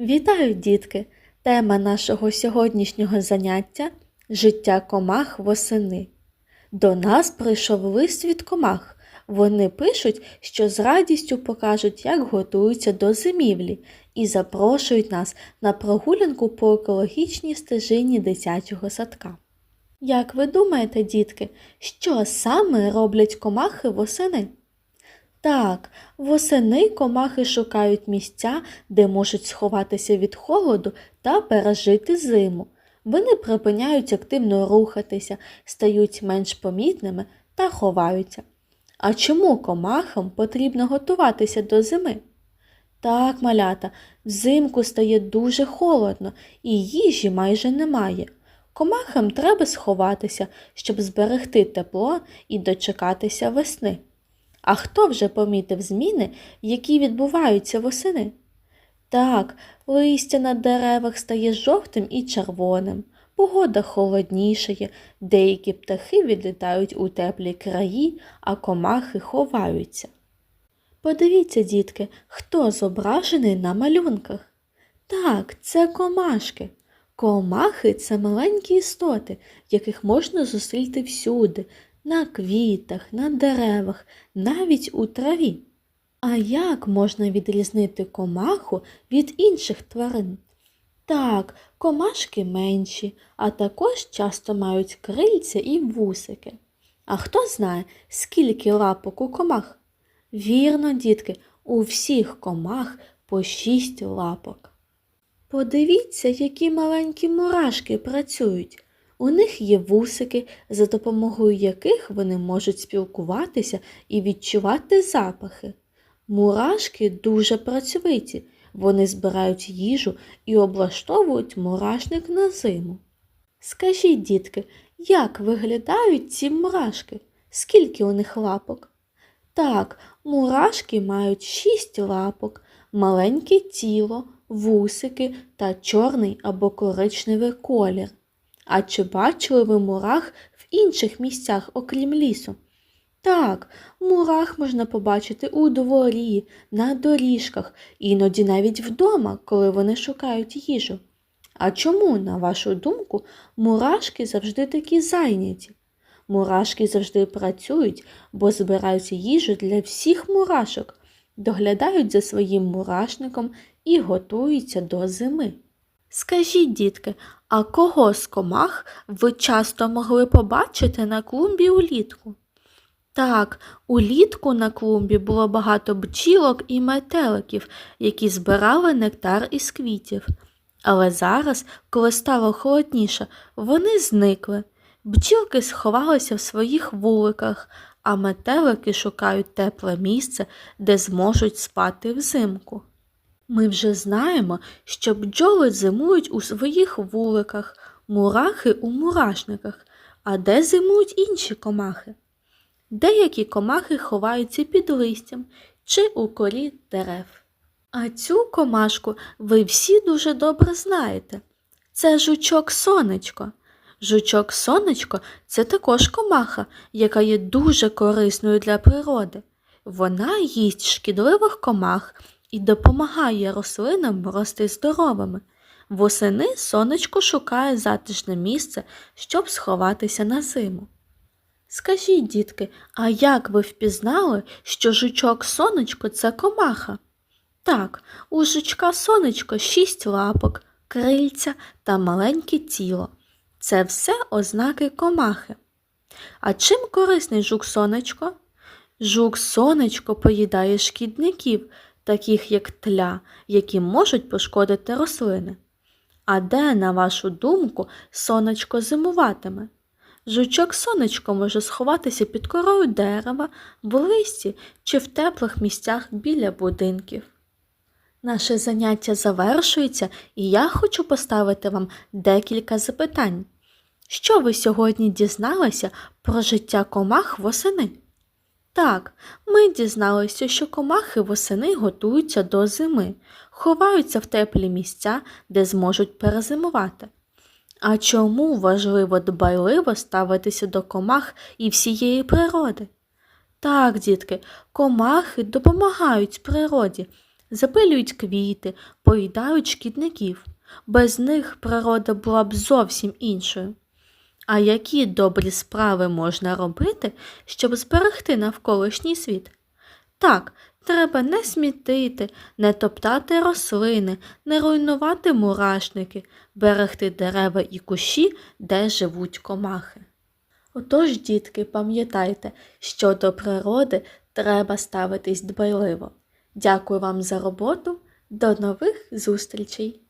Вітаю, дітки! Тема нашого сьогоднішнього заняття життя комах восени. До нас прийшов лист від комах. Вони пишуть, що з радістю покажуть, як готуються до зимівлі, і запрошують нас на прогулянку по екологічній стежині дитячого садка. Як ви думаєте, дітки, що саме роблять комахи восени? Так, восени комахи шукають місця, де можуть сховатися від холоду та пережити зиму. Вони припиняють активно рухатися, стають менш помітними та ховаються. А чому комахам потрібно готуватися до зими? Так, малята, взимку стає дуже холодно і їжі майже немає. Комахам треба сховатися, щоб зберегти тепло і дочекатися весни. А хто вже помітив зміни, які відбуваються восени? Так, листя на деревах стає жовтим і червоним, погода холоднішає, деякі птахи відлітають у теплі краї, а комахи ховаються. Подивіться, дітки, хто зображений на малюнках. Так, це комашки. Комахи це маленькі істоти, яких можна зустріти всюди, на квітах, на деревах, навіть у траві. А як можна відрізнити комаху від інших тварин? Так, комашки менші, а також часто мають крильця і вусики. А хто знає, скільки лапок у комах? Вірно, дітки, у всіх комах по шість лапок. Подивіться, які маленькі мурашки працюють. У них є вусики, за допомогою яких вони можуть спілкуватися і відчувати запахи. Мурашки дуже працьовиті, вони збирають їжу і облаштовують мурашник на зиму. Скажіть, дітки, як виглядають ці мурашки? Скільки у них лапок? Так, мурашки мають шість лапок, маленьке тіло, вусики та чорний або коричневий колір. А чи бачили ви мурах в інших місцях, окрім лісу? Так, мурах можна побачити у дворі, на доріжках, іноді навіть вдома, коли вони шукають їжу. А чому, на вашу думку, мурашки завжди такі зайняті? Мурашки завжди працюють, бо збирають їжу для всіх мурашок, доглядають за своїм мурашником і готуються до зими. Скажіть, дітки, а кого з комах ви часто могли побачити на клумбі улітку? Так, улітку на клумбі було багато бджілок і метеликів, які збирали нектар із квітів. Але зараз, коли стало холодніше, вони зникли. Бджілки сховалися в своїх вуликах, а метелики шукають тепле місце, де зможуть спати взимку. Ми вже знаємо, що бджоли зимують у своїх вуликах, мурахи у мурашниках, а де зимують інші комахи. Деякі комахи ховаються під листям чи у корі дерев. А цю комашку ви всі дуже добре знаєте. Це жучок сонечко. Жучок сонечко це також комаха, яка є дуже корисною для природи. Вона їсть шкідливих комах і допомагає рослинам рости здоровими. Восени сонечко шукає затишне місце, щоб сховатися на зиму. Скажіть, дітки, а як ви впізнали, що жучок сонечко це комаха? Так, у жучка сонечко шість лапок, крильця та маленьке тіло. Це все ознаки комахи. А чим корисний жук сонечко? Жук сонечко поїдає шкідників, таких як тля, які можуть пошкодити рослини. А де, на вашу думку, сонечко зимуватиме? Жучок сонечко може сховатися під корою дерева, в листі чи в теплих місцях біля будинків. Наше заняття завершується, і я хочу поставити вам декілька запитань. Що ви сьогодні дізналися про життя комах восени? Так, ми дізналися, що комахи восени готуються до зими, ховаються в теплі місця, де зможуть перезимувати. А чому важливо дбайливо ставитися до комах і всієї природи? Так, дітки, комахи допомагають природі. запилюють квіти, поїдають шкідників. Без них природа була б зовсім іншою. А які добрі справи можна робити, щоб зберегти навколишній світ? Так, треба не смітити, не топтати рослини, не руйнувати мурашники, берегти дерева і кущі, де живуть комахи. Отож, дітки, пам'ятайте, що до природи треба ставитись дбайливо. Дякую вам за роботу. До нових зустрічей!